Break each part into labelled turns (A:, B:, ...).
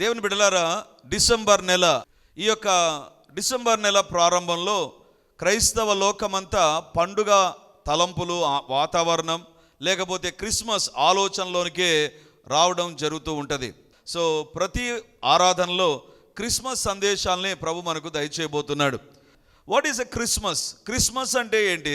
A: దేవుని బిడ్డలారా డిసెంబర్ నెల ఈ యొక్క డిసెంబర్ నెల ప్రారంభంలో క్రైస్తవ లోకమంతా పండుగ తలంపులు వాతావరణం లేకపోతే క్రిస్మస్ ఆలోచనలోనికే రావడం జరుగుతూ ఉంటుంది. సో ప్రతి ఆరాధనలో క్రిస్మస్ సందేశాలని ప్రభు మనకు దయచేయబోతున్నాడు. What is a Christmas Christmas అంటే ఏంటి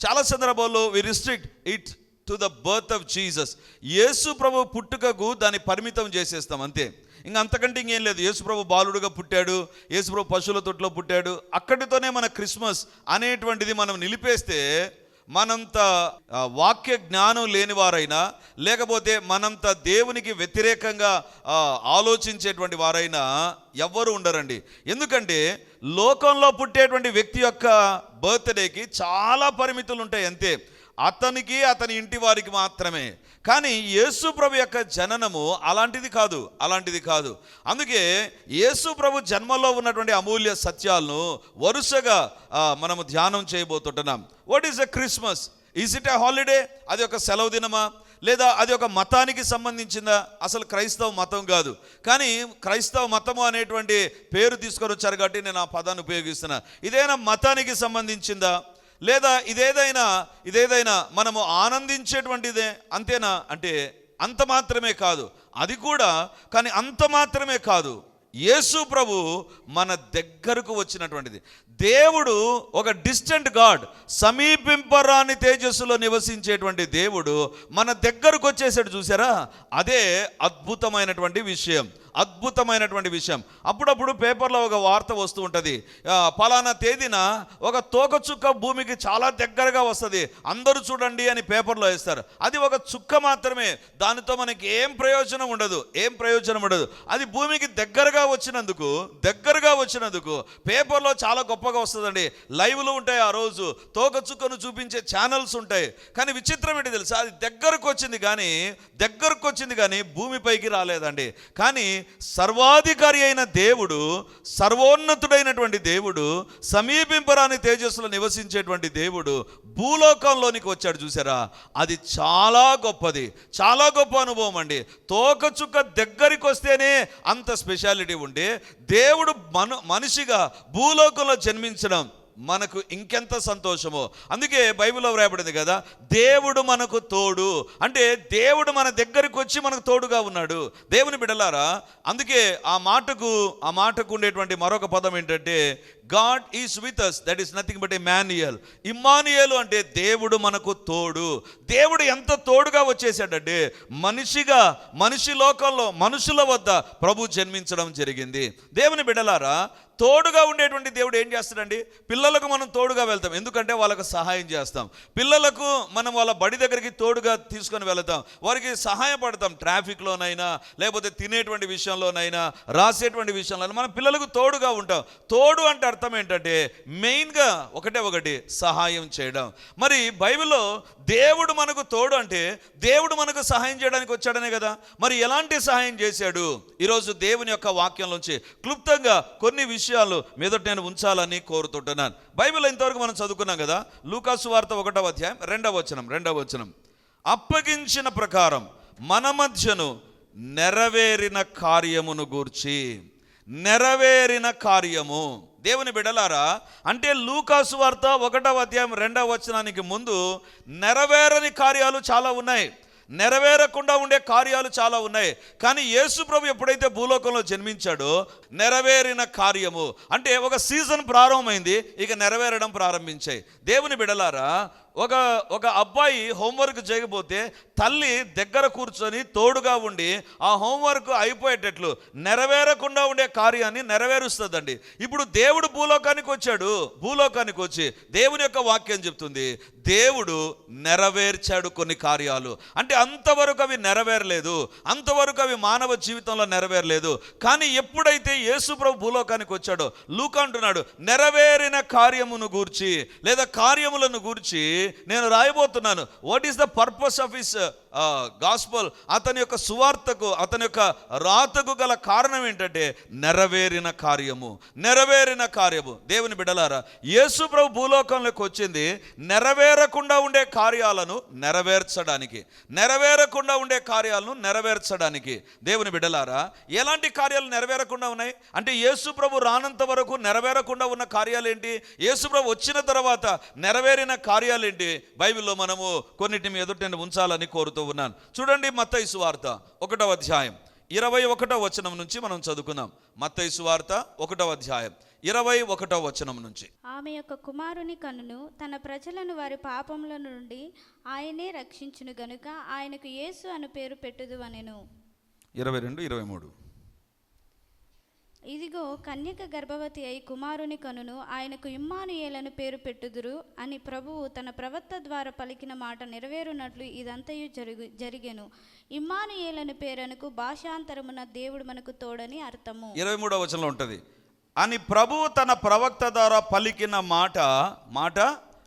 A: చాలా సందర్భాల్లో we restrict it to the birth of Jesus Yesu ప్రభు పుట్టుకకు దాన్ని పరిమితం చేసేస్తాం అంతే. ఇంకా అంతకంటే ఇంకేం లేదు. యేసుప్రభు బాలుడుగా పుట్టాడు యేసుప్రభు పశువుల తొట్లో పుట్టాడు. అక్కడితోనే మన క్రిస్మస్ అనేటువంటిది మనం నిలిపేస్తే మనంత వాక్య జ్ఞానం లేనివారైనా లేకపోతే మనంత దేవునికి వ్యతిరేకంగా ఆలోచించేటువంటి వారైనా ఎవ్వరు ఉండరండి. ఎందుకంటే లోకంలో పుట్టేటువంటి వ్యక్తి యొక్క బర్త్డేకి చాలా పరిమితులు ఉంటాయి అంతే. అతనికి అతని ఇంటి వారికి మాత్రమే. కానీ యేసు ప్రభు యొక్క జననము అలాంటిది కాదు అలాంటిది కాదు. అందుకే యేసు ప్రభు జన్మలో ఉన్నటువంటి అమూల్య సత్యాలను వరుసగా మనము ధ్యానం చేయబోతుంటున్నాం. What is a Christmas is it a holiday అది ఒక సెలవు దినమా? లేదా అది ఒక మతానికి సంబంధించిందా? అసలు క్రైస్తవ మతం కాదు. కానీ క్రైస్తవ మతము అనేటువంటి పేరు తీసుకొని వచ్చారు కాబట్టి నేను ఆ పదాన్ని ఉపయోగిస్తున్నా. ఇదేనా మతానికి సంబంధించిందా? లేదా ఇదేదైనా ఇదేదైనా మనము ఆనందించేటువంటిదే అంతేనా? అంటే అంత మాత్రమే కాదు. అది కూడా కానీ అంత మాత్రమే కాదు. యేసు ప్రభు మన దగ్గరకు వచ్చినటువంటిది. దేవుడు ఒక డిస్టెంట్ గాడ్ సమీపింపరాని తేజస్సులో నివసించేటువంటి దేవుడు మన దగ్గరకు వచ్చేసాడు చూసారా? అదే అద్భుతమైనటువంటి విషయం. అద్భుతమైనటువంటి విషయం. అప్పుడప్పుడు పేపర్లో ఒక వార్త వస్తూ ఉంటుంది. పలానా తేదీన ఒక తోక చుక్క భూమికి చాలా దగ్గరగా వస్తుంది. అందరూ చూడండి అని పేపర్లో వేస్తారు. అది ఒక చుక్క మాత్రమే. దానితో మనకి ఏం ప్రయోజనం ఉండదు. ఏం ప్రయోజనం ఉండదు. అది భూమికి దగ్గరగా వచ్చినందుకు దగ్గరగా వచ్చినందుకు పేపర్లో చాలా గొప్పగా వస్తుందండి. లైవ్లు ఉంటాయి ఆ రోజు. తోక చుక్కను చూపించే ఛానల్స్ ఉంటాయి. కానీ విచిత్రం ఏంటి తెలుసా? అది దగ్గరకు వచ్చింది కానీ దగ్గరకు వచ్చింది కానీ భూమిపైకి రాలేదండి. కానీ సర్వాధికారి అయిన దేవుడు సర్వోన్నతుడైనటువంటి దేవుడు సమీపింపరాని తేజస్సులో నివసించేటువంటి దేవుడు భూలోకంలోనికి వచ్చాడు చూసారా? అది చాలా గొప్పది. చాలా గొప్ప అనుభవం అండి. తోకచుక్క దగ్గరికి వస్తేనే అంత స్పెషాలిటీ ఉండే దేవుడు మను మనిషిగా భూలోకంలో జన్మించడం మనకు ఇంకెంత సంతోషమో. అందుకే బైబిల్లో వ్రాయబడింది కదా దేవుడు మనకు తోడు. అంటే దేవుడు మన దగ్గరికి వచ్చి మనకు తోడుగా ఉన్నాడు. దేవుని బిడలారా అందుకే ఆ మాటకు ఆ మాటకు ఉండేటువంటి మరొక పదం ఏంటంటే God is with us that is nothing but Emmanuel Emmanuel అంటే దేవుడు మనకు తోడు. దేవుడు ఎంత తోడుగా వచ్చేసాడంటే మనిషిగా మనిషి లోకంలో మనుషుల వద్ద ప్రభు జన్మించడం జరిగింది. దేవుని బిడలారా తోడుగా ఉండేటువంటి దేవుడు ఏం చేస్తాడండి? పిల్లలకు మనం తోడుగా వెళ్తాం. ఎందుకంటే వాళ్ళకు సహాయం చేస్తాం. పిల్లలకు మనం వాళ్ళ బడి దగ్గరికి తోడుగా తీసుకొని వెళతాం. వారికి సహాయపడతాం ట్రాఫిక్లోనైనా లేకపోతే తినేటువంటి విషయంలోనైనా రాసేటువంటి విషయంలో మనం పిల్లలకు తోడుగా ఉంటాం. తోడు అంటే అర్థం ఏంటంటే మెయిన్గా ఒకటే ఒకటి సహాయం చేయడం. మరి బైబిల్లో దేవుడు మనకు తోడు అంటే దేవుడు మనకు సహాయం చేయడానికి వచ్చాడనే కదా. మరి ఎలాంటి సహాయం చేశాడు? ఈరోజు దేవుని యొక్క వాక్యంలోంచి క్లుప్తంగా కొన్ని విషయాలు మీదట నేను ఉంచాలని కోరుతుంటున్నాను. బైబిల్ ఇంతవరకు మనం చదువుకున్నాం కదా. లూకాసు వార్త ఒకటవ అధ్యాయం రెండవ వచనం రెండవ వచనం. అప్పగించిన ప్రకారం మన మధ్యను నెరవేరిన కార్యమును గూర్చి నెరవేరిన కార్యము. దేవుని బిడలారా అంటే లూకాసు వార్త ఒకటవ అధ్యాయం రెండవ వచనానికి ముందు నెరవేరని కార్యాలు చాలా ఉన్నాయి. నెరవేరకుండా ఉండే కార్యాలు చాలా ఉన్నాయి. కానీ యేసు ప్రభు ఎప్పుడైతే భూలోకంలో జన్మించాడో నెరవేరిన కార్యము. అంటే ఒక సీజన్ ప్రారంభమైంది ఇక నెరవేరడం ప్రారంభించాయి. దేవుని బిడలారా ఒక ఒక అబ్బాయి హోంవర్క్ చేయకపోతే తల్లి దగ్గర కూర్చొని తోడుగా ఉండి ఆ హోంవర్క్ అయిపోయేటట్లు నెరవేరకుండా ఉండే కార్యాన్ని నెరవేరుస్తుందండి. ఇప్పుడు దేవుడు భూలోకానికి వచ్చాడు. భూలోకానికి వచ్చి దేవుని యొక్క వాక్యం చెప్తుంది. దేవుడు నెరవేర్చాడు కొన్ని కార్యాలు. అంటే అంతవరకు అవి నెరవేరలేదు. అంతవరకు అవి మానవ జీవితంలో నెరవేరలేదు. కానీ ఎప్పుడైతే యేసుప్రభు భూలోకానికి వచ్చాడో లూక అంటున్నాడు నెరవేరిన కార్యమును గూర్చి లేదా కార్యములను గూర్చి నేను రాయబోతున్నాను. What is the purpose of his gospel అతని యొక్క సువార్తకు అతని యొక్క రాతకు గల కారణం ఏంటంటే నెరవేరిన కార్యము. నెరవేరిన కార్యము. దేవుని బిడలారా యేసు ప్రభు భూలోకంలోకి వచ్చింది. నెరవేరకుండా ఉండే కార్యాలను నెరవేర్చడానికి. నెరవేరకుండా ఉండే కార్యాలను నెరవేర్చడానికి. దేవుని బిడలారా ఎలాంటి కార్యాలు నెరవేరకుండా ఉన్నాయి? అంటే యేసు ప్రభు రానంత వరకు నెరవేరకుండా ఉన్న కార్యాలు ఏంటి? యేసు ప్రభు వచ్చిన తర్వాత నెరవేరిన కార్యాలు ఏంటి? బైబిల్లో మనము కొన్నిటి మీ ఎదుట నేను ఉంచాలని కోరుతూ ఉన్నాను. చూడండి మత్తయి సువార్త ఒకటవ అధ్యాయం. ఇరవై ఒకటో వచనం నుంచి మనం చదువుకుందాం. మత్తయి సువార్త ఒకటవ అధ్యాయం. ఇరవై ఒకటో వచనం నుంచి.
B: ఆమె యొక్క కుమారుని కనును తన ప్రజలను వారి పాపముల నుండి ఆయనే రక్షించును గనుక ఆయనకు యేసు అను పేరు పెట్టుదు అనెను
A: ఇరవై రెండు ఇరవై మూడు.
B: ఇదిగో కన్యక గర్భవతి అయి కుమారుని కనును ఆయనకు ఇమ్మానుయేలను పేరు పెట్టుదురు అని ప్రభువు తన ప్రవక్త ద్వారా పలికిన మాట నెరవేరునట్లు ఇదంతయు జరుగు జరిగెను. ఇమ్మానుయేలను పేరనుకు భాషాంతరమున దేవుడు మనకు తోడని అర్థము.
A: ఇరవై మూడో వచనంలో ఉంటుంది. అని ప్రభువు తన ప్రవక్త ద్వారా పలికిన మాట మాట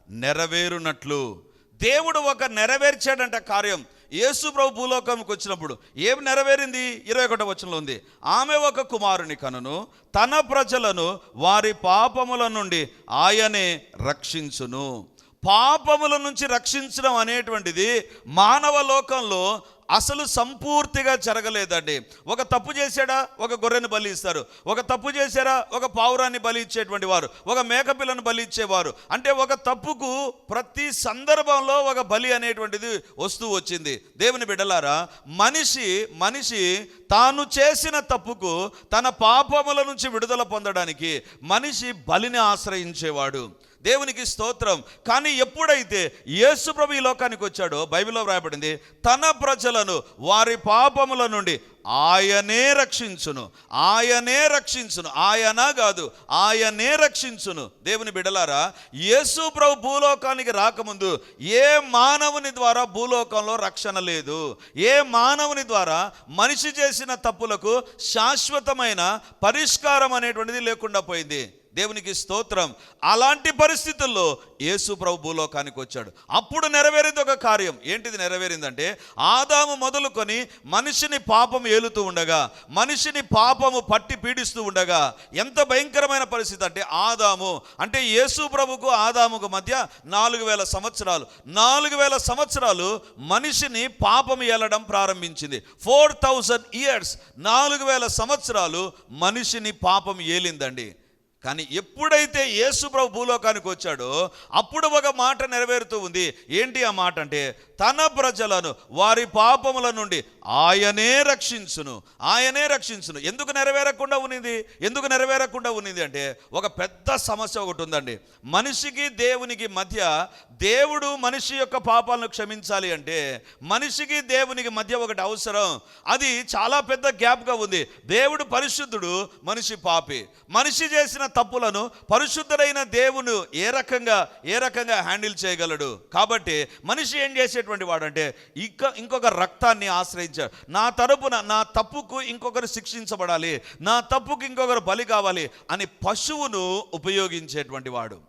A: నెరవేరునట్లు. దేవుడు ఒక నెరవేర్చాడంట కార్యం. యేసు ప్రభు భూలోకంకి వచ్చినప్పుడు ఏం నెరవేరింది? ఇరవై ఒకటో వచనంలో ఉంది. ఆమె ఒక కుమారుని కనును తన ప్రజలను వారి పాపముల నుండి ఆయనే రక్షించును. పాపముల నుంచి రక్షించడం అనేటువంటిది మానవ లోకంలో అసలు సంపూర్తిగా జరగలేదండి. ఒక తప్పు చేశాడా? ఒక గొర్రెను బలి ఇస్తారు. ఒక తప్పు చేశారా? ఒక పావురాన్ని బలి ఇచ్చేటువంటి వారు. ఒక మేకపిల్లను బలి ఇచ్చేవారు. అంటే ఒక తప్పుకు ప్రతి సందర్భంలో ఒక బలి అనేటువంటిది వస్తూ వచ్చింది. దేవుని బిడ్డలారా మనిషి మనిషి తాను చేసిన తప్పుకు తన పాపముల నుంచి విడుదల పొందడానికి మనిషి బలిని ఆశ్రయించేవాడు. దేవునికి స్తోత్రం. కానీ ఎప్పుడైతే యేసు ప్రభు ఈ లోకానికి వచ్చాడో బైబిల్లో వ్రాయబడింది తన ప్రజలను వారి పాపముల నుండి ఆయనే రక్షించును. ఆయనే రక్షించును. ఆయన కాదు ఆయనే రక్షించును. దేవుని బిడలారా యేసు ప్రభు భూలోకానికి రాకముందు ఏ మానవుని ద్వారా భూలోకంలో రక్షణ లేదు? ఏ మానవుని ద్వారా మనిషి చేసిన తప్పులకు శాశ్వతమైన పరిష్కారం అనేటువంటిది లేకుండా పోయింది. దేవునికి స్తోత్రం. అలాంటి పరిస్థితుల్లో యేసు ప్రభు భూలోకానికి వచ్చాడు. అప్పుడు నెరవేరింది ఒక కార్యం. ఏంటిది నెరవేరిందంటే ఆదాము మొదలుకొని మనిషిని పాపం ఏలుతూ ఉండగా మనిషిని పాపము పట్టి పీడిస్తూ ఉండగా ఎంత భయంకరమైన పరిస్థితి అంటే ఆదాము అంటే యేసు ప్రభుకు ఆదాముకు మధ్య నాలుగు వేల సంవత్సరాలు. నాలుగు వేల సంవత్సరాలు మనిషిని పాపం ఏలడం ప్రారంభించింది. ఫోర్ థౌజండ్ ఇయర్స్ నాలుగు వేల సంవత్సరాలు మనిషిని పాపం ఏలిందండి. కానీ ఎప్పుడైతే యేసుప్రభు భూలోకానికి వచ్చాడో అప్పుడు ఒక మాట నెరవేరుతూ ఉంది. ఏంటి ఆ మాట అంటే తన ప్రజలను వారి పాపముల నుండి ఆయనే రక్షించును ఆయనే రక్షించును. ఎందుకు నెరవేరకుండా ఉన్నది? ఎందుకు నెరవేరకుండా ఉన్నది అంటే ఒక పెద్ద సమస్య ఒకటి ఉందండి. మనిషికి దేవునికి మధ్య దేవుడు మనిషి యొక్క పాపాలను క్షమించాలి అంటే మనిషికి దేవునికి మధ్య ఒకటి అవసరం. అది చాలా పెద్ద గ్యాప్గా ఉంది. దేవుడు పరిశుద్ధుడు మనిషి పాపి. మనిషి చేసిన తప్పులను పరిశుద్ధుడైన దేవుడు ఏ రకంగా ఏ రకంగా హ్యాండిల్ చేయగలడు? కాబట్టి మనిషి ఏం చేసేటువంటి వాడంటే ఇంకా ఇంకొక రక్తాన్ని ఆశ్రయించాడు నా తరపున నా తప్పుకు ఇంకొకరు శిక్షించబడాలి నా తప్పుకు ఇంకొకరు బలి కావాలి అని పశువును ఉపయోగించేటువంటి వాడు.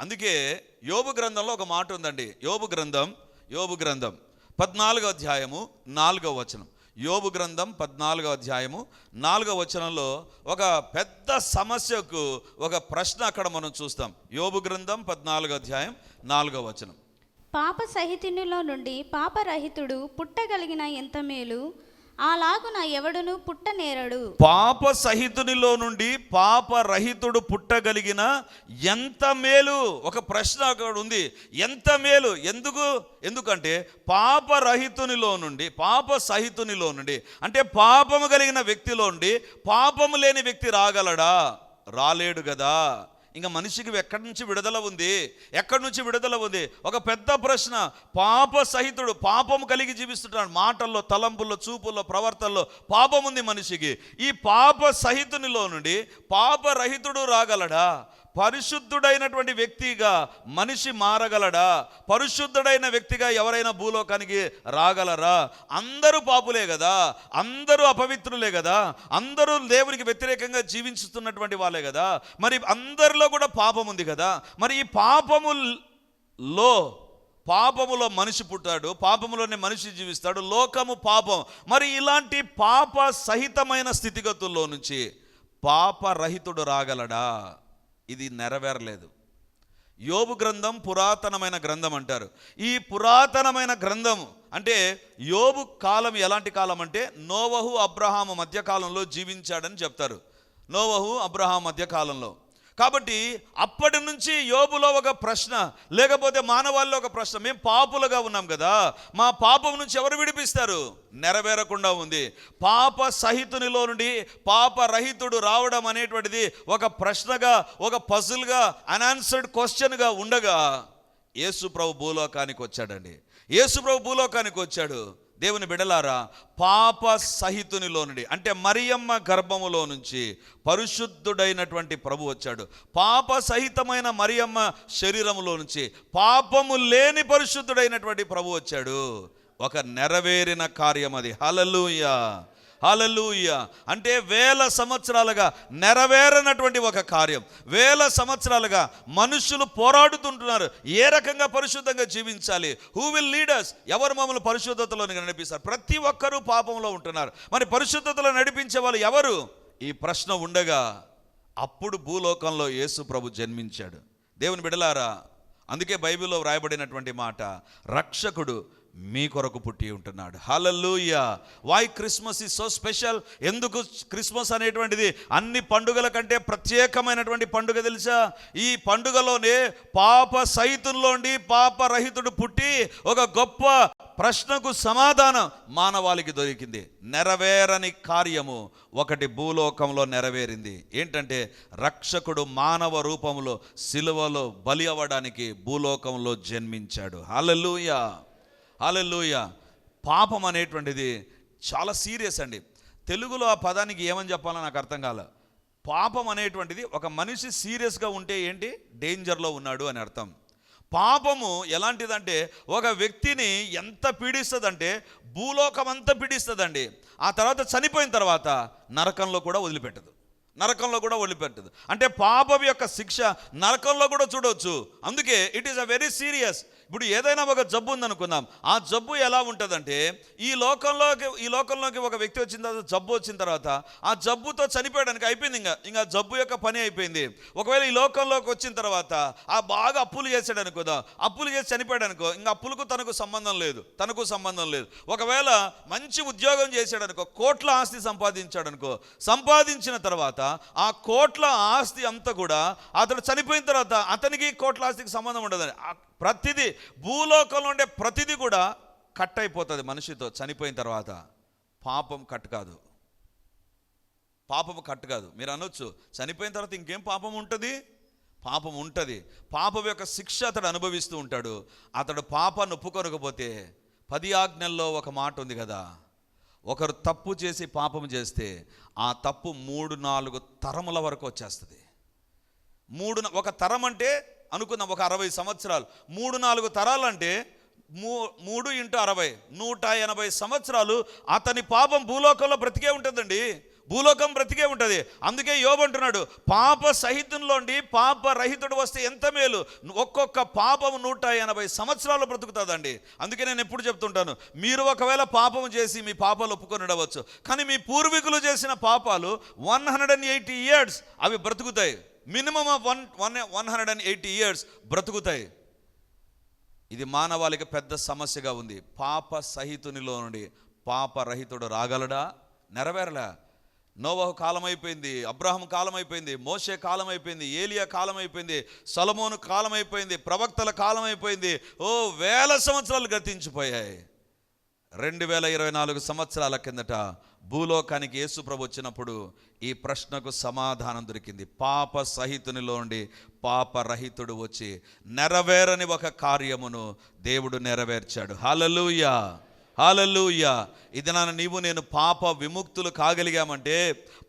A: అందుకే యోబు గ్రంథంలో ఒక మాట ఉందండి. యోబు గ్రంథం యోబు గ్రంథం. పద్నాలుగో అధ్యాయము నాలుగో వచనం. యోబు గ్రంథం పద్నాలుగో అధ్యాయము నాలుగో వచనంలో ఒక పెద్ద సమస్యకు ఒక ప్రశ్న అక్కడ మనం చూస్తాం. యోబు గ్రంథం పద్నాలుగో అధ్యాయం నాలుగో వచనం.
B: పాప సహితునిలో నుండి పాపరహితుడు పుట్టగలిగిన ఎంత మేలు? అలాగున ఎవడును పుట్టనేరడు?
A: పాప సహితునిలో నుండి పాప రహితుడు పుట్టగలిగిన ఎంత మేలు? ఒక ప్రశ్న అక్కడ ఉంది. ఎంత మేలు? ఎందుకు? ఎందుకంటే పాప రహితునిలో నుండి పాప సహితునిలో నుండి అంటే పాపము కలిగిన వ్యక్తిలో నుండి పాపము లేని వ్యక్తి రాగలడా? రాలేడు కదా ఇంకా మనిషికి ఎక్కడి నుంచి విడుదల ఉంది? ఎక్కడి నుంచి విడుదల ఉంది? ఒక పెద్ద ప్రశ్న. పాప సహితుడు పాపం కలిగి జీవిస్తున్నాడు. మాటల్లో తలంపుల్లో చూపుల్లో ప్రవర్తనలో పాపం ఉంది మనిషికి. ఈ పాప సహితునిలో నుండి పాప రహితుడు రాగలడా? పరిశుద్ధుడైనటువంటి వ్యక్తిగా మనిషి మారగలడా? పరిశుద్ధుడైన వ్యక్తిగా ఎవరైనా భూలోకానికి రాగలరా? అందరూ పాపులే కదా? అందరూ అపవిత్రులే కదా? అందరూ దేవునికి వ్యతిరేకంగా జీవించుతున్నటువంటి వాళ్ళే కదా? మరి అందరిలో కూడా పాపం ఉంది కదా? మరి ఈ పాపములో పాపములో మనిషి పుట్టాడు పాపములోనే మనిషి జీవిస్తాడు లోకము పాపం. మరి ఇలాంటి పాప సహితమైన స్థితిగతుల్లో నుంచి పాపరహితుడు రాగలడా? ఇది నెరవేరలేదు. యోబు గ్రంథం పురాతనమైన గ్రంథం అంటారు. ఈ పురాతనమైన గ్రంథం అంటే యోబు కాలం ఎలాంటి కాలం అంటే నోవహు అబ్రహాము మధ్యకాలంలో జీవించాడని చెప్తారు. నోవహు అబ్రహాం మధ్యకాలంలో కాబట్టి అప్పటి నుంచి యోబులో ఒక ప్రశ్న లేకపోతే మానవాళ్ళలో ఒక ప్రశ్న. మేము పాపులుగా ఉన్నాం కదా మా పాపం నుంచి ఎవరు విడిపిస్తారు? నెరవేరకుండా ఉంది. పాప సహితునిలో నుండి పాప రహితుడు రావడం అనేటువంటిది ఒక ప్రశ్నగా ఒక పజుల్గా అన్ఆన్సర్డ్ క్వశ్చన్గా ఉండగా యేసు ప్రభు భూలోకానికి వచ్చాడండి. యేసు ప్రభు భూలోకానికి వచ్చాడు. దేవుని బిడలారా పాప సహితునిలో నుండి అంటే మరియమ్మ గర్భములో నుంచి పరిశుద్ధుడైనటువంటి ప్రభు వచ్చాడు. పాప సహితమైన మరియమ్మ శరీరములో నుంచి పాపము లేని పరిశుద్ధుడైనటువంటి ప్రభు వచ్చాడు. ఒక నెరవేరిన కార్యం అది హలలుయా హాలూయ అంటే వేల సంవత్సరాలుగా నెరవేరనటువంటి ఒక కార్యం. వేల సంవత్సరాలుగా మనుషులు పోరాడుతుంటున్నారు. ఏ రకంగా పరిశుద్ధంగా జీవించాలి? హూ విల్ లీడర్స్ ఎవరు మమ్మల్ని పరిశుద్ధతలో నడిపిస్తారు? ప్రతి ఒక్కరూ పాపంలో ఉంటున్నారు. మరి పరిశుద్ధతలో నడిపించే వాళ్ళు ఎవరు? ఈ ప్రశ్న ఉండగా అప్పుడు భూలోకంలో యేసు ప్రభు జన్మించాడు. దేవుని బిడలారా అందుకే బైబిల్లో వ్రాయబడినటువంటి మాట రక్షకుడు మీ కొరకు పుట్టి ఉంటున్నాడు. Hallelujah why Christmas is so special ఎందుకు క్రిస్మస్ అనేటువంటిది అన్ని పండుగల కంటే ప్రత్యేకమైనటువంటి పండుగ తెలుసా? ఈ పండుగలోనే పాప సహితుల్లోండి పాప రహితుడు పుట్టి ఒక గొప్ప ప్రశ్నకు సమాధానం మానవాళికి దొరికింది. నెరవేరని కార్యము ఒకటి భూలోకంలో నెరవేరింది. ఏంటంటే రక్షకుడు మానవ రూపంలో సిలువలో బలి అవ్వడానికి భూలోకంలో జన్మించాడు. హలలుయా హల్లెలూయా. పాపం అనేటువంటిది చాలా సీరియస్ అండి. తెలుగులో ఆ పదానికి ఏమని చెప్పాలో నాకు అర్థం కాలే. పాపం అనేటువంటిది ఒక మనిషి సీరియస్గా ఉంటే ఏంటి? డేంజర్లో ఉన్నాడు అని అర్థం. పాపము ఎలాంటిదంటే ఒక వ్యక్తిని ఎంత పీడిస్తుందంటే భూలోకం అంతా పీడిస్తుందండి. ఆ తర్వాత చనిపోయిన తర్వాత నరకంలో కూడా వదిలిపెట్టదు. నరకంలో కూడా వదిలిపెట్టదు. అంటే పాపం యొక్క శిక్ష నరకంలో కూడా చూడవచ్చు అందుకే it is a very serious ఇప్పుడు ఏదైనా ఒక జబ్బు ఉందనుకుందాం. ఆ జబ్బు ఎలా ఉంటుందంటే ఈ లోకంలోకి ఈ లోకంలోకి ఒక వ్యక్తి వచ్చిన తర్వాత జబ్బు వచ్చిన తర్వాత ఆ జబ్బుతో చనిపోయడానికి అయిపోయింది ఇంకా. ఇంకా జబ్బు యొక్క పని అయిపోయింది. ఒకవేళ ఈ లోకంలోకి వచ్చిన తర్వాత ఆ బాగా అప్పులు చేశాడు అనుకుందాం. అప్పులు చేసి చనిపోయాడు అనుకో ఇంకా అప్పులకు తనకు సంబంధం లేదు. తనకు సంబంధం లేదు. ఒకవేళ మంచి ఉద్యోగం చేశాడు అనుకో కోట్ల ఆస్తి సంపాదించాడు అనుకో సంపాదించిన తర్వాత ఆ కోట్ల ఆస్తి అంతా కూడా అతడు చనిపోయిన తర్వాత అతనికి కోట్ల ఆస్తికి సంబంధం ఉండదని. ప్రతిదీ భూలోకంలో ఉండే ప్రతిదీ కూడా కట్ అయిపోతుంది మనిషితో చనిపోయిన తర్వాత. పాపం కట్ కాదు. పాపము కట్ కాదు. మీరు అనొచ్చు. చనిపోయిన తర్వాత ఇంకేం పాపం ఉంటుంది? పాపం ఉంటుంది. పాపం యొక్క శిక్ష అతడు అనుభవిస్తూ ఉంటాడు. అతడు పాపాన్ని ఒప్పుకొనకపోతే పది ఆజ్ఞల్లో ఒక మాట ఉంది కదా. ఒకరు తప్పు చేసి పాపం చేస్తే ఆ తప్పు మూడు నాలుగు తరముల వరకు వచ్చేస్తుంది. మూడు న- ఒక తరం అంటే అనుకుందాం ఒక అరవై సంవత్సరాలు. మూడు నాలుగు తరాలంటే మూ మూడు ఇంటూ అరవై నూట ఎనభై సంవత్సరాలు అతని పాపం భూలోకంలో బ్రతికే ఉంటుందండి. భూలోకం బ్రతికే ఉంటుంది. అందుకే యోబంటున్నాడు పాప సహితంలోండి పాప రహితుడు వస్తే ఎంత మేలు? ఒక్కొక్క పాపం నూట ఎనభై సంవత్సరాలు బ్రతుకుతుందండి. అందుకే నేను ఎప్పుడు చెప్తుంటాను మీరు ఒకవేళ పాపం చేసి మీ పాపాలు ఒప్పుకొని ఉండవచ్చు. కానీ మీ పూర్వీకులు చేసిన పాపాలు one hundred and eighty years అవి బ్రతుకుతాయి. Minimum of one one one hundred and eighty years బ్రతుకుతాయి. ఇది మానవాళికి పెద్ద సమస్యగా ఉంది. పాప సహితునిలో నుండి పాప రహితుడు రాగలడా? నెరవేరలే. నోవహ కాలం అయిపోయింది అబ్రహం కాలం అయిపోయింది మోషే కాలం అయిపోయింది ఏలియా కాలం అయిపోయింది సలమోను కాలం అయిపోయింది ప్రవక్తల కాలం అయిపోయింది ఓ వేల సంవత్సరాలు గతించిపోయాయి. రెండు వేల ఇరవై నాలుగు సంవత్సరాల కిందట భూలోకానికి యేసు ప్రభు వచ్చినప్పుడు ఈ ప్రశ్నకు సమాధానం దొరికింది. పాప సహితునిలో ఉండి పాప రహితుడు వచ్చి నెరవేరని ఒక కార్యమును దేవుడు నెరవేర్చాడు. హల్లెలూయా! హాలలుయ ఇది నాన్న నీవు నేను పాప విముక్తులు కాగలిగామంటే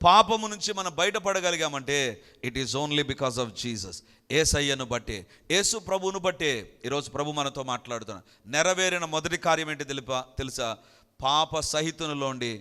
A: పాపము నుంచి మనం బయటపడగలిగామంటే it is only because of Jesus ఏసయ్యను బట్టే యేసు ప్రభువును బట్టే ఈరోజు ప్రభు మనతో మాట్లాడుతున్నాడు నెరవేరిన మొదటి కార్యం ఏంటి తెలుపా? తెలుసా? పాప సహితునిలోండి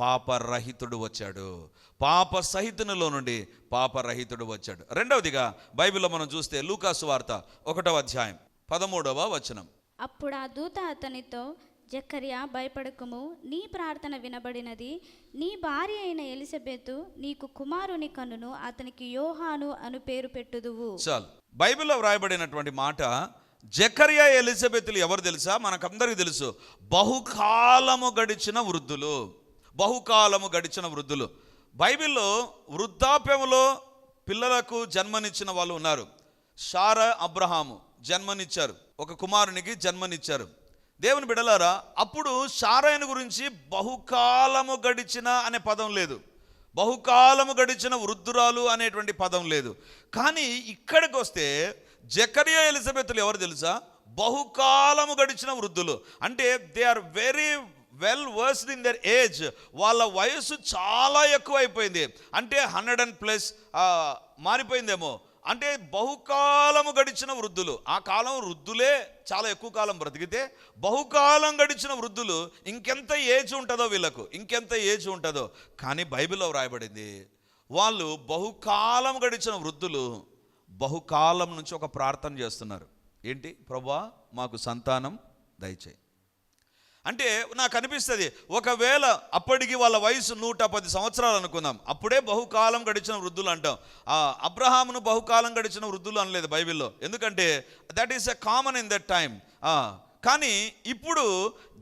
A: పాప రహితుడు వచ్చాడు. పాప సహితునిలో నుండి పాప రహితుడు వచ్చాడు. రెండవదిగా బైబిల్లో మనం చూస్తే లూకాసు వార్త ఒకటవ అధ్యాయం పదమూడవ వచనం.
B: అప్పుడు ఆ దూత అతనితో జక్కర్యా భయపడకుము. నీ ప్రార్థన వినబడినది. నీ భార్య అయిన ఎలిజబెతు నీకు కుమారుని కనును. అతనికి యోహాను అను పేరు పెట్టుదువు.
A: చాలు. బైబిల్లో వ్రాయబడినటువంటి మాట జకరియా ఎలిజబెత్లు ఎవరు తెలుసా? మనకందరికీ తెలుసు. బహుకాలము గడిచిన వృద్ధులు. బహుకాలము గడిచిన వృద్ధులు. బైబిల్లో వృద్ధాప్యములో పిల్లలకు జన్మనిచ్చిన వాళ్ళు ఉన్నారు. షారా అబ్రహాము జన్మనిచ్చారు. ఒక కుమారునికి జన్మనిచ్చారు. దేవుని బిడలారా అప్పుడు షారాయను గురించి బహుకాలము గడిచిన అనే పదం లేదు. బహుకాలము గడిచిన వృద్ధురాలు అనేటువంటి పదం లేదు. కానీ ఇక్కడికి వస్తే జకరియా ఎలిజబెత్లు ఎవరు తెలుసా? బహుకాలము గడిచిన వృద్ధులు. అంటే they are very well versed in their age వాళ్ళ వయసు చాలా ఎక్కువైపోయింది. అంటే హండ్రెడ్ అండ్ ప్లస్ మారిపోయిందేమో. అంటే బహుకాలము గడిచిన వృద్ధులు ఆ కాలం వృద్ధులే చాలా ఎక్కువ కాలం బ్రతికితే బహుకాలం గడిచిన వృద్ధులు ఇంకెంత ఏజ్ ఉంటుందో వీళ్ళకు ఇంకెంత ఏజ్ ఉంటుందో. కానీ బైబిల్లో వ్రాయబడింది వాళ్ళు బహుకాలం గడిచిన వృద్ధులు బహుకాలం నుంచి ఒక ప్రార్థన చేస్తున్నారు. ఏంటి? ప్రభా మాకు సంతానం దయచేయి. అంటే నాకు అనిపిస్తుంది ఒకవేళ అప్పటికి వాళ్ళ వయసు నూట పది సంవత్సరాలు అనుకుందాం అప్పుడే బహుకాలం గడిచిన వృద్ధులు అంటాం. ఆ అబ్రహామును బహుకాలం గడిచిన వృద్ధులు అనలేదు బైబిల్లో. ఎందుకంటే that is a common in that time కానీ ఇప్పుడు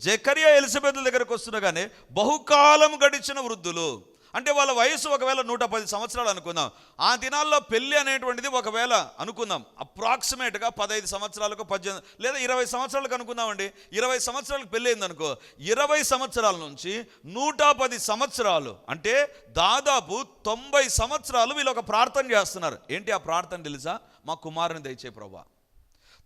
A: జకరియా ఎలిజబెత్ దగ్గరకు వస్తుండగానే బహుకాలం గడిచిన వృద్ధులు అంటే వాళ్ళ వయసు ఒకవేళ నూట పది సంవత్సరాలు అనుకుందాం. ఆ దినాల్లో పెళ్ళి అనేటువంటిది ఒకవేళ అనుకుందాం. అప్రాక్సిమేట్గా పదహైదు సంవత్సరాలకు పద్దెనిమిది లేదా ఇరవై సంవత్సరాలకు అనుకుందామండి. ఇరవై సంవత్సరాలకు పెళ్ళి అయిందనుకో ఇరవై సంవత్సరాల నుంచి నూట పది సంవత్సరాలు అంటే దాదాపు తొంభై సంవత్సరాలు వీళ్ళు ఒక ప్రార్థన చేస్తున్నారు. ఏంటి ఆ ప్రార్థన తెలుసా? మా కుమారుని దయచే ప్రభా.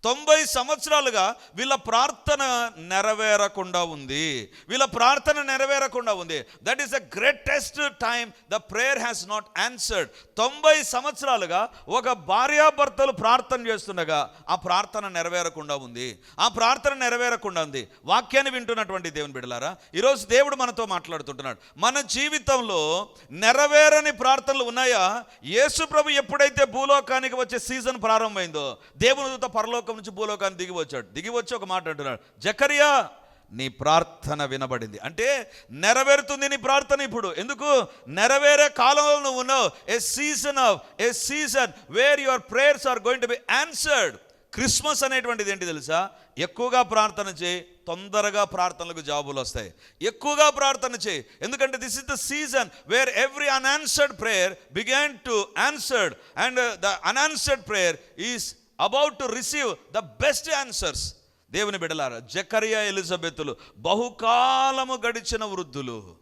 A: తొంభై సంవత్సరాలుగా వీళ్ళ ప్రార్థన నెరవేరకుండా ఉంది. వీళ్ళ ప్రార్థన నెరవేరకుండా ఉంది. That is the greatest time the prayer has not answered తొంభై సంవత్సరాలుగా ఒక భార్యాభర్తలు ప్రార్థన చేస్తుండగా ఆ ప్రార్థన నెరవేరకుండా ఉంది. ఆ ప్రార్థన నెరవేరకుండా ఉంది. వాక్యాన్ని వింటున్నటువంటి దేవుని బిడలారా ఈరోజు దేవుడు మనతో మాట్లాడుతుంటున్నాడు. మన జీవితంలో నెరవేరని ప్రార్థనలు ఉన్నాయా? యేసు ప్రభు ఎప్పుడైతే భూలోకానికి వచ్చే సీజన్ ప్రారంభమైందో దేవుని దూత పరలోకం నుంచి భూలోకాన్ని దిగి వచ్చాడు. దిగి వచ్చి ఒక మాట అంటున్నాడు. జకరియా నీ ప్రార్థన వినబడింది. అంటే నెరవేరుతుంది నీ ప్రార్థన ఇప్పుడు. ఎందుకు? నెరవేరే కాలంలో నువ్వు ఉన్నావు. A season of a season where your prayers are going to be answered Christmas అనేటువంటిది ఏంటి తెలుసా? ఎక్కువగా ప్రార్థన చేయి తొందరగా ప్రార్థనలకు జాబులు వస్తాయి. ఎక్కువగా ప్రార్థన చేయి. ఎందుకంటే this is the season where every unanswered prayer began to answered and the unanswered prayer is about to receive the best answers దేవుని బిడలారా జకరియా ఎలిజబెత్తులు బహుకాలము గడిచిన వృద్ధులు.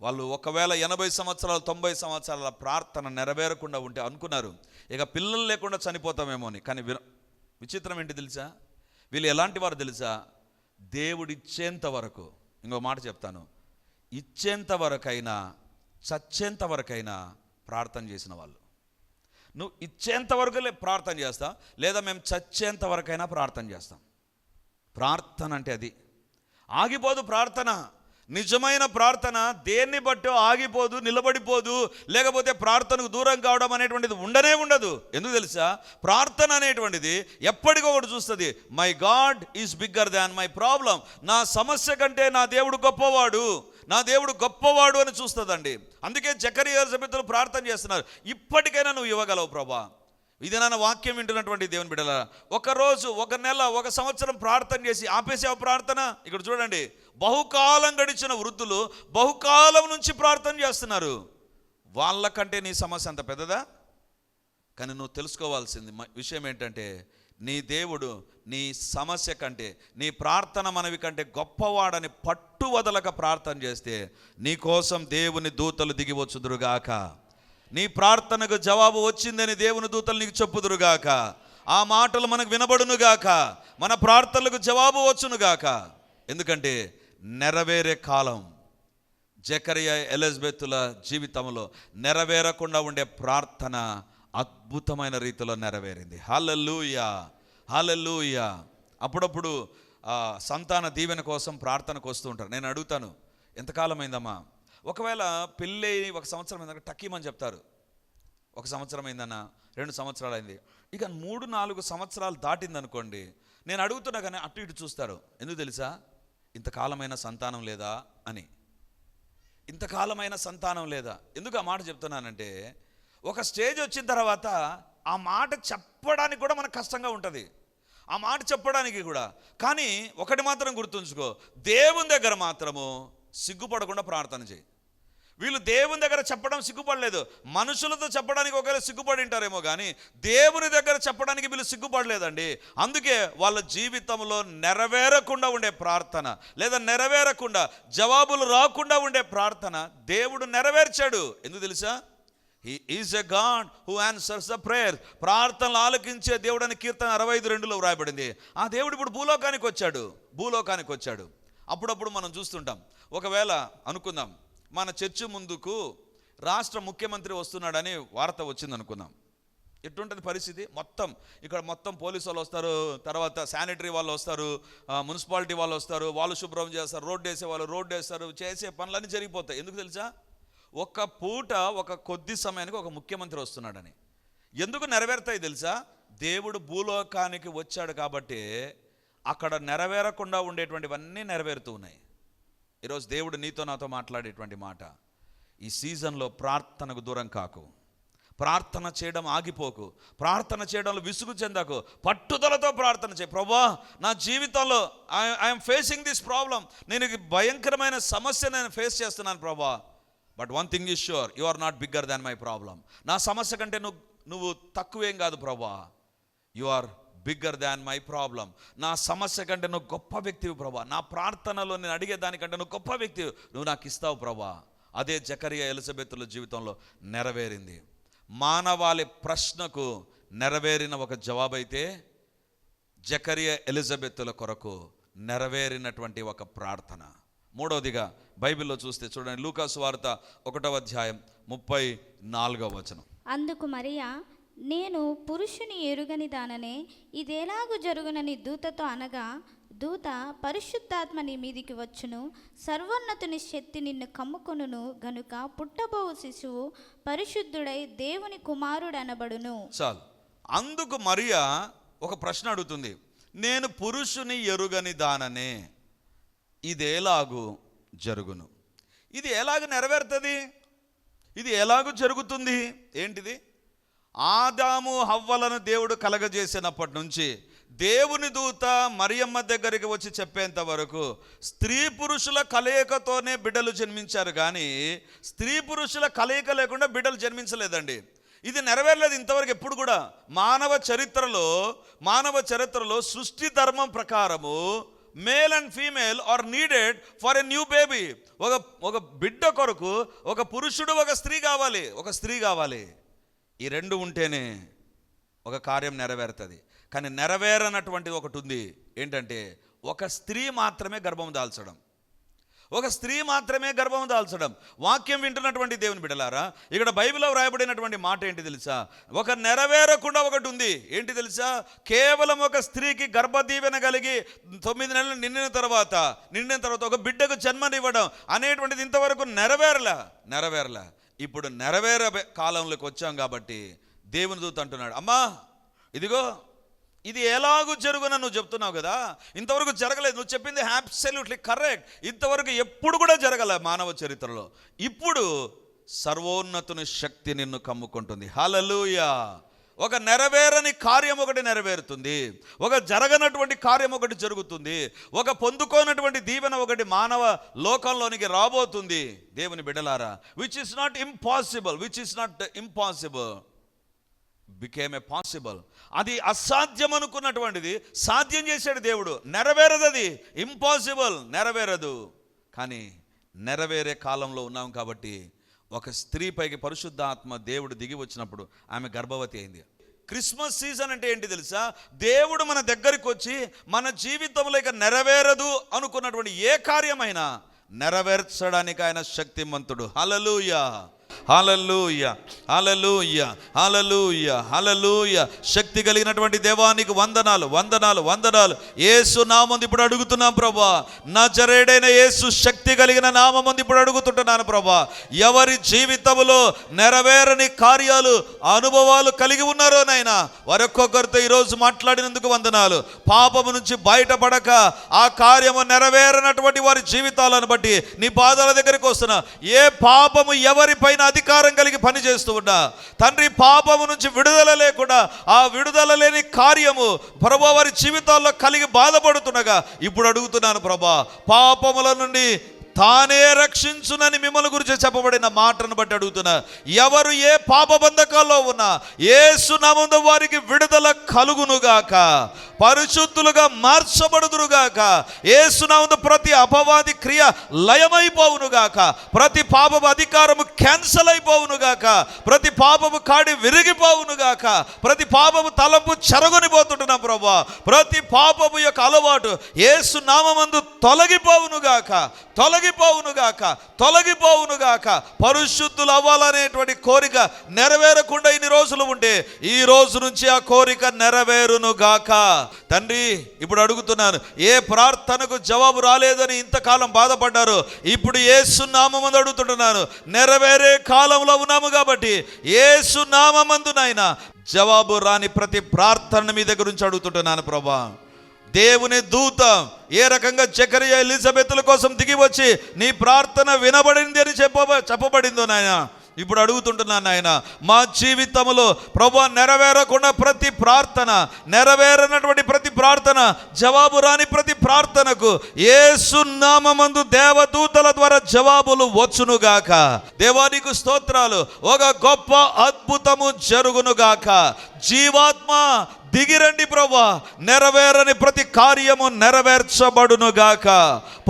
A: వాళ్ళు ఒకవేళ ఎనభై సంవత్సరాలు తొంభై సంవత్సరాల ప్రార్థన నెరవేరకుండా ఉంటే అనుకున్నారు. ఇక పిల్లలు లేకుండా చనిపోతామేమో అని. కానీ విచిత్రం ఏంటి తెలుసా? వీళ్ళు ఎలాంటి వారు తెలుసా? దేవుడిచ్చేంత వరకు ఇంకో మాట చెప్తాను. ఇచ్చేంత వరకైనా చచ్చేంత వరకైనా ప్రార్థన చేసిన వాళ్ళు. నువ్వు ఇచ్చేంత వరకు ప్రార్థన చేస్తా లేదా మేము చచ్చేంత వరకైనా ప్రార్థన చేస్తాం. ప్రార్థన అంటే అది. ఆగిపోదు ప్రార్థన. నిజమైన ప్రార్థన దేన్ని బట్టో ఆగిపోదు నిలబడిపోదు లేకపోతే ప్రార్థనకు దూరం కావడం అనేటువంటిది ఉండనే ఉండదు. ఎందుకు తెలుసా? ప్రార్థన అనేటువంటిది ఎప్పటికొకటి చూస్తుంది. My God is bigger than my problem నా సమస్య కంటే నా దేవుడు గొప్పవాడు. నా దేవుడు గొప్పవాడు అని చూస్తుందండి. అందుకే జకరియా సమితులు ప్రార్థన చేస్తున్నారు. ఇప్పటికైనా నువ్వు ఇవ్వగలవు ప్రభా. ఇది నన్ను వాక్యం వింటున్నటువంటి దేవుని బిడ్డల. ఒకరోజు ఒక నెల ఒక సంవత్సరం ప్రార్థన చేసి ఆపేసావు ప్రార్థన? ఇక్కడ చూడండి. బహుకాలం గడిచిన వృద్ధులు బహుకాలం నుంచి ప్రార్థన చేస్తున్నారు. వాళ్ళకంటే నీ సమస్య అంత పెద్దదా? కానీ నువ్వు తెలుసుకోవాల్సింది విషయం ఏంటంటే నీ దేవుడు నీ సమస్య కంటే నీ ప్రార్థన మనవి కంటే గొప్పవాడని పట్టు వదలక ప్రార్థన చేస్తే నీ కోసం దేవుని దూతలు దిగి వచ్చుదురుగాక. నీ ప్రార్థనకు జవాబు వచ్చిందని దేవుని దూతలు నీకు చెప్పుదురుగాక. ఆ మాటలు మనకు వినబడునుగాక. మన ప్రార్థనలకు జవాబు వచ్చునుగాక. ఎందుకంటే నెరవేరే కాలం జకరియా ఎలిజబెత్తుల జీవితంలో నెరవేరకుండా ఉండే ప్రార్థన అద్భుతమైన రీతిలో నెరవేరింది. హలలుయా హల్లెలూయా అప్పుడప్పుడు సంతాన దీవెన కోసం ప్రార్థనకు వస్తూ ఉంటారు. నేను అడుగుతాను ఎంతకాలమైందమ్మా? ఒకవేళ పెళ్ళి ఒక సంవత్సరం అయిందాక టక్కీమని చెప్తారు. ఒక సంవత్సరం అయిందన్న రెండు సంవత్సరాలు అయింది. ఇక మూడు నాలుగు సంవత్సరాలు దాటిందనుకోండి నేను అడుగుతున్నా కానీ అటు ఇటు చూస్తారు. ఎందుకు తెలుసా? ఇంతకాలమైన సంతానం లేదా అని. ఇంతకాలమైన సంతానం లేదా? ఎందుకు ఆ మాట చెప్తున్నానంటే ఒక స్టేజ్ వచ్చిన తర్వాత ఆ మాట చెప్పడానికి కూడా మనకు కష్టంగా ఉంటుంది. ఆ మాట చెప్పడానికి కూడా. కానీ ఒకటి మాత్రం గుర్తుంచుకో. దేవుని దగ్గర మాత్రము సిగ్గుపడకుండా ప్రార్థన చేయి. వీళ్ళు దేవుని దగ్గర చెప్పడం సిగ్గుపడలేదు. మనుషులతో చెప్పడానికి ఒకవేళ సిగ్గుపడి ఉంటారేమో కానీ దేవుని దగ్గర చెప్పడానికి వీళ్ళు సిగ్గుపడలేదండి. అందుకే వాళ్ళ జీవితంలో నెరవేరకుండా ఉండే ప్రార్థన లేదా నెరవేరకుండా జవాబులు రాకుండా ఉండే ప్రార్థన దేవుడు నెరవేర్చాడు. ఎందుకు తెలుసా? He is a God who answers the prayer ప్రార్థనలు ఆలకించే దేవుడు అని కీర్తన అరవై ఐదు రెండులో వ్రాయబడింది. ఆ దేవుడు ఇప్పుడు భూలోకానికి వచ్చాడు. భూలోకానికి వచ్చాడు. అప్పుడప్పుడు మనం చూస్తుంటాం. ఒకవేళ అనుకుందాం. మన చర్చి ముందుకు రాష్ట్ర ముఖ్యమంత్రి వస్తున్నాడని వార్త వచ్చింది అనుకుందాం. ఎట్టుంటుంది పరిస్థితి? మొత్తం. ఇక్కడ మొత్తం పోలీసు వాళ్ళు వస్తారు. తర్వాత శానిటరీ వాళ్ళు వస్తారు. మున్సిపాలిటీ వాళ్ళు వస్తారు. వాళ్ళు శుభ్రం చేస్తారు. రోడ్డు వేసే వాళ్ళు రోడ్డు వేస్తారు. చేసే పనులన్నీ జరిగిపోతాయి. ఎందుకు తెలుసా? ఒక పూట ఒక కొద్ది సమయానికి ఒక ముఖ్యమంత్రి వస్తున్నాడని. ఎందుకు నెరవేరుతాయి తెలుసా? దేవుడు భూలోకానికి వచ్చాడు కాబట్టి అక్కడ నెరవేరకుండా ఉండేటువంటివన్నీ నెరవేరుతూ ఉన్నాయి. ఈరోజు దేవుడు నీతో నాతో మాట్లాడేటువంటి మాట. ఈ సీజన్లో ప్రార్థనకు దూరం కాకు. ప్రార్థన చేయడం ఆగిపోకు. ప్రార్థన చేయడంలో విసుగు చెందకు. పట్టుదలతో ప్రార్థన చేయి. ప్రభా నా జీవితంలో ఐఎమ్ ఫేసింగ్ దిస్ ప్రాబ్లం నేను భయంకరమైన సమస్య నేను ఫేస్ చేస్తున్నాను ప్రభా. But one thing is sure you are not bigger than my problem నా సమస్య కంటే నువ్వు నువ్వు తక్కువేం కాదు ప్రభా. You are bigger than my problem నా సమస్య కంటే నువ్వు గొప్ప వ్యక్తివి ప్రభా. నా ప్రార్థనలో నేను అడిగే దానికంటే నువ్వు గొప్ప వ్యక్తివి. నువ్వు నాకు ఇస్తావు ప్రభా. అదే జకరియా ఎలిజబెత్తుల జీవితంలో నెరవేరింది. మానవాళి ప్రశ్నకు నెరవేరిన ఒక జవాబైతే జకరియా ఎలిజబెత్తుల కొరకు నెరవేరినటువంటి ఒక ప్రార్థన. మూడవదిగా బైబిల్లో చూస్తే చూడండి లూకాసు వార్త ఒకటవ అధ్యాయం ముప్పై నాలుగవ వచనం.
B: అందుకు మరియా నేను పురుషుని ఎరుగని దాననే ఇదేలాగు జరుగునని దూతతో అనగా దూత పరిశుద్ధాత్మ నీ మీదికి వచ్చును సర్వోన్నతుని శక్తి నిన్ను కమ్ముకొనును గనుక పుట్టబోవు శిశువు పరిశుద్ధుడై దేవుని కుమారుడు అనబడును
A: చాలు. అందుకు మరియా ఒక ప్రశ్న అడుగుతుంది. నేను పురుషుని ఎరుగని దాననే. ఇదేలాగు జరుగును. ఇది ఎలాగ నెరవేరుతుంది? ఇది ఎలాగూ జరుగుతుంది? ఏంటిది? ఆదాము హవ్వలను దేవుడు కలగజేసినప్పటి నుంచి దేవుని దూత మరియమ్మ దగ్గరికి వచ్చి చెప్పేంత వరకు స్త్రీ పురుషుల కలయికతోనే బిడ్డలు జన్మించారు కానీ స్త్రీ పురుషుల కలయిక లేకుండా బిడ్డలు జన్మించలేదండి. ఇది నెరవేరలేదు ఇంతవరకు ఎప్పుడు కూడా. మానవ చరిత్రలో మానవ చరిత్రలో సృష్టి ధర్మం ప్రకారము male and female are needed for a new baby ఒక ఒక బిడ్డ కొరకు ఒక పురుషుడు ఒక స్త్రీ కావాలి. ఒక స్త్రీ కావాలి. ఈ రెండు ఉంటేనే ఒక కార్యం నెరవేరుతుంది. కానీ నెరవేరనటువంటిది ఒకటి ఉంది. ఏంటంటే ఒక స్త్రీ మాత్రమే గర్భం దాల్చడం. ఒక స్త్రీ మాత్రమే గర్భం దాల్చడం. వాక్యం వింటున్నటువంటి దేవుని బిడలారా ఇక్కడ బైబిల్లో వ్రాయబడినటువంటి మాట ఏంటి తెలుసా? ఒక నెరవేరకుండా ఒకటి ఉంది. ఏంటి తెలుసా? కేవలం ఒక స్త్రీకి గర్భదీవెన కలిగి తొమ్మిది నెలలు నిండిన తర్వాత నిండిన తర్వాత ఒక బిడ్డకు జన్మనివ్వడం అనేటువంటిది ఇంతవరకు నెరవేరలా? నెరవేరలా. ఇప్పుడు నెరవేర కాలంలోకి వచ్చాం కాబట్టి దేవుని దూత అంటున్నాడు అమ్మా ఇదిగో ఇది ఎలాగూ జరుగునని నువ్వు చెప్తున్నావు కదా? ఇంతవరకు జరగలేదు. నువ్వు చెప్పింది అబ్సల్యూట్లీ కరెక్ట్ ఇంతవరకు ఎప్పుడు కూడా జరగలే మానవ చరిత్రలో. ఇప్పుడు సర్వోన్నతుని శక్తి నిన్ను కమ్ముకుంటుంది. హలలుయా ఒక నెరవేరని కార్యం ఒకటి నెరవేరుతుంది. ఒక జరగనటువంటి కార్యం ఒకటి జరుగుతుంది. ఒక పొందుకోనటువంటి దీవెన ఒకటి మానవ లోకంలోనికి రాబోతుంది. దేవుని బిడలారా which is not impossible which is not impossible became a possible అది అసాధ్యం అనుకున్నటువంటిది సాధ్యం చేశాడు దేవుడు. నెరవేరదు అది ఇంపాసిబుల్ నెరవేరదు. కానీ నెరవేరే కాలంలో ఉన్నాం కాబట్టి ఒక స్త్రీ పైకి పరిశుద్ధ ఆత్మ దేవుడు దిగి వచ్చినప్పుడు ఆమె గర్భవతి అయింది. క్రిస్మస్ సీజన్ అంటే ఏంటి తెలుసా? దేవుడు మన దగ్గరికి వచ్చి మన జీవితంలో ఇక నెరవేరదు అనుకున్నటువంటి ఏ కార్యమైనా నెరవేర్చడానికి ఆయన శక్తిమంతుడు. హలలుయా హలలుయ హలలుయ హలలుయ హలలుయ శక్తి కలిగినటువంటి దేవానికి వందనాలు వందనాలు వందనాలు. ఏసు నామంది ఇప్పుడు అడుగుతున్నాం ప్రభా. జరేడైన ఏసు శక్తి కలిగిన నామంది ఇప్పుడు అడుగుతుంటున్నాను ప్రభా. ఎవరి జీవితంలో నెరవేరని కార్యాలు అనుభవాలు కలిగి ఉన్నారో నైనా వారొక్కొక్కరితో ఈరోజు మాట్లాడినందుకు వందనాలు. పాపము నుంచి బయటపడక ఆ కార్యము నెరవేరనటువంటి వారి జీవితాలను బట్టి నీ పాదాల దగ్గరికి వస్తున్నా. ఏ పాపము ఎవరిపైన అధికారం కలిగి పనిచేస్తూ ఉన్నా తండ్రి పాపము నుంచి విడుదల లేకుండా ఆ విడుదల లేని కార్యము ప్రభా వారి జీవితాల్లో కలిగి బాధపడుతుండగా ఇప్పుడు అడుగుతున్నాను ప్రభా పాపముల నుండి తానే రక్షించునని మిమ్మల్ని గురించి చెప్పబడిన మాటను బట్టి అడుగుతున్నా. ఎవరు ఏ పాప బంధకాల్లో ఉన్నా ఏ నామందు వారికి విడుదల కలుగునుగాక. పరిశుద్ధులుగా మార్చబడుదురుగాక. ఏసునామందు ప్రతి అపవాది క్రియ లయమైపోవునుగాక. ప్రతి పాపపు అధికారము క్యాన్సల్ అయిపోవునుగాక. ప్రతి పాపము కాడి విరిగిపోవునుగాక. ప్రతి పాపము తలంపు చెరగొనిపోతుంటున్నాం ప్రభా. ప్రతి పాపము యొక్క అలవాటు ఏసు నామందు తొలగిపోవునుగాక. తొలగిపోవునుగాక తొలగిపోవునుగాక పరిశుద్ధులు అవ్వాలనేటువంటి కోరిక నెరవేరకుండా ఇన్ని రోజులు ఉంటే ఈ రోజు నుంచి ఆ కోరిక నెరవేరునుగాక. తండ్రి ఇప్పుడు అడుగుతున్నాను ఏ ప్రార్థనకు జవాబు రాలేదని ఇంతకాలం బాధపడ్డారు? ఇప్పుడు ఏసు సున్నామందు అడుగుతుంటున్నాను నెరవేరే కాలంలో ఉన్నాము కాబట్టి ఏసు నాయన జవాబు రాని ప్రతి ప్రార్థన మీ దగ్గర నుంచి అడుగుతుంటున్నాను ప్రభా. దేవుని దూత ఏ రకంగా జకరియా ఎలిజబెత్తుల కోసం దిగి వచ్చి నీ ప్రార్థన వినబడింది అని చెప్ప చెప్పబడిందో నాయన? ఇప్పుడు అడుగుతుంటున్నాను నాయన మా జీవితంలో ప్రభు నెరవేరకుండా ప్రతి ప్రార్థన నెరవేరనటువంటి ప్రతి ప్రార్థన జవాబు రాని ప్రతి ప్రార్థనకు ఏసు నామమందు దేవదూతల ద్వారా జవాబులు వచ్చునుగాక. దేవానికి స్తోత్రాలు. ఒక గొప్ప అద్భుతము జరుగునుగాక. జీవాత్మ దిగిరండి ప్రభా నెరవేరని ప్రతి కార్యము నెరవేర్చబడునుగాక.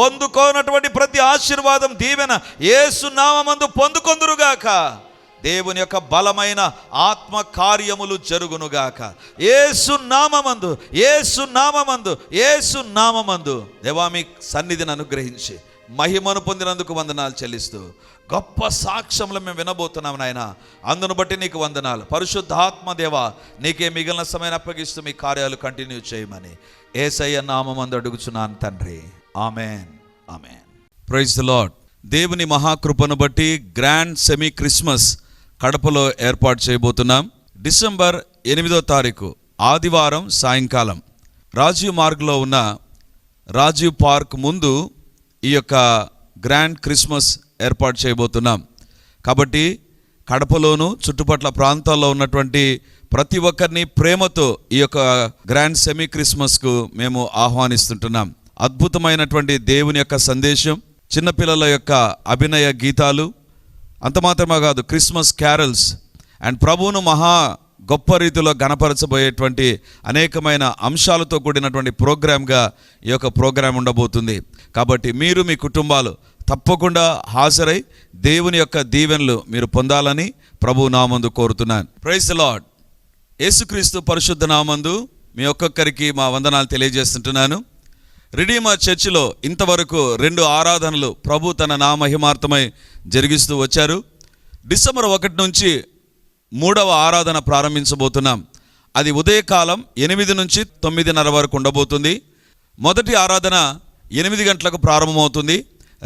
A: పొందుకోనటువంటి ప్రతి ఆశీర్వాదం దీవెన ఏసు నామందు పొందుకొందురుగాక. దేవుని యొక్క బలమైన ఆత్మ కార్యములు జరుగునుగాక. ఏసు నామమందు ఏసు నామమందు ఏసు నామమందు దేవామి సన్నిధిని అనుగ్రహించి మహిమను పొందినందుకు వందనాలు చెల్లిస్తూ గొప్ప సాక్ష్యములు మేము వినబోతున్నాం నాయన. అందును బట్టి నీకు వందనాలు. పరిశుద్ధాత్మ దేవ నీకే మిగిలిన సమయం అప్పగిస్తూ మీ కార్యాలు కంటిన్యూ చేయమని. ఏసయ్య నామందు అడుగుచున్నాను తండ్రి. Amen. Amen. Praise the Lord దేవుని మహాకృపను బట్టి గ్రాండ్ సెమీ క్రిస్మస్ కడపలో ఏర్పాటు చేయబోతున్నాం. డిసెంబర్ ఎనిమిదో తారీఖు ఆదివారం సాయంకాలం. రాజీవ్ మార్గ్లో ఉన్న రాజీవ్ పార్క్ ముందు ఈ యొక్క గ్రాండ్ క్రిస్మస్ ఏర్పాటు చేయబోతున్నాం. కాబట్టి కడపలోను చుట్టుపట్ల ప్రాంతాల్లో ఉన్నటువంటి ప్రతి ఒక్కరిని ప్రేమతో ఈ యొక్క గ్రాండ్ సెమీ క్రిస్మస్కు మేము ఆహ్వానిస్తుంటున్నాం. అద్భుతమైనటువంటి దేవుని యొక్క సందేశం చిన్నపిల్లల యొక్క అభినయ గీతాలు అంత మాత్రమే కాదు క్రిస్మస్ క్యారల్స్ అండ్ ప్రభువును మహా గొప్ప రీతిలో గణపరచబోయేటువంటి అనేకమైన అంశాలతో కూడినటువంటి ప్రోగ్రామ్గా ఈ యొక్క ప్రోగ్రాం ఉండబోతుంది. కాబట్టి మీరు మీ కుటుంబాలు తప్పకుండా హాజరై దేవుని యొక్క దీవెనలు మీరు పొందాలని ప్రభు నామందు కోరుతున్నాను. ప్రైజ్ లాడ్ యేసుక్రీస్తు పరిశుద్ధ నామందు మీ ఒక్కొక్కరికి మా వందనాలు తెలియజేస్తుంటున్నాను. రిడీమా చర్చిలో ఇంతవరకు రెండు ఆరాధనలు ప్రభు తన నామహిమార్థమై జరిగిస్తూ వచ్చారు. డిసెంబర్ ఒకటి నుంచి మూడవ ఆరాధన ప్రారంభించబోతున్నాం. అది ఉదయకాలం ఎనిమిది నుంచి తొమ్మిదిన్నర వరకు ఉండబోతుంది. మొదటి ఆరాధన ఎనిమిది గంటలకు ప్రారంభమవుతుంది.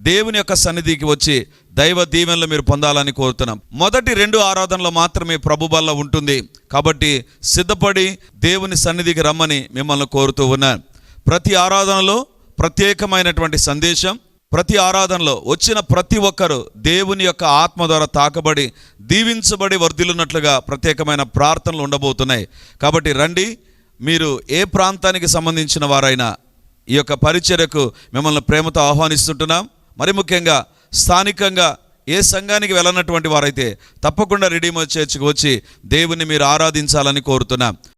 A: దేవుని యొక్క సన్నిధికి వచ్చి దైవ దీవెనలు మీరు పొందాలని కోరుతున్నాం. మొదటి రెండు ఆరాధనలు మాత్రమే ప్రభు బల్ల ఉంటుంది. కాబట్టి సిద్ధపడి దేవుని సన్నిధికి రమ్మని మిమ్మల్ని కోరుతూ ఉన్నాను ప్రతి ఆరాధనలో ప్రత్యేకమైనటువంటి సందేశం ప్రతి ఆరాధనలో వచ్చిన ప్రతి ఒక్కరూ దేవుని యొక్క ఆత్మ ద్వారా తాకబడి దీవించబడి వర్ధిల్లున్నట్లుగా ప్రత్యేకమైన ప్రార్థనలు ఉండబోతున్నాయి. కాబట్టి రండి మీరు ఏ ప్రాంతానికి సంబంధించిన వారైనా ఈ యొక్క పరిచర్యకు మిమ్మల్ని ప్రేమతో ఆహ్వానిస్తుంటున్నాం. మరి ముఖ్యంగా స్థానికంగా ఏ సంఘానికి వెళ్ళనటువంటి వారైతే తప్పకుండా రిడీమర్ చర్చ్కి వచ్చి దేవుని మీరు ఆరాధించాలని కోరుతున్నాం.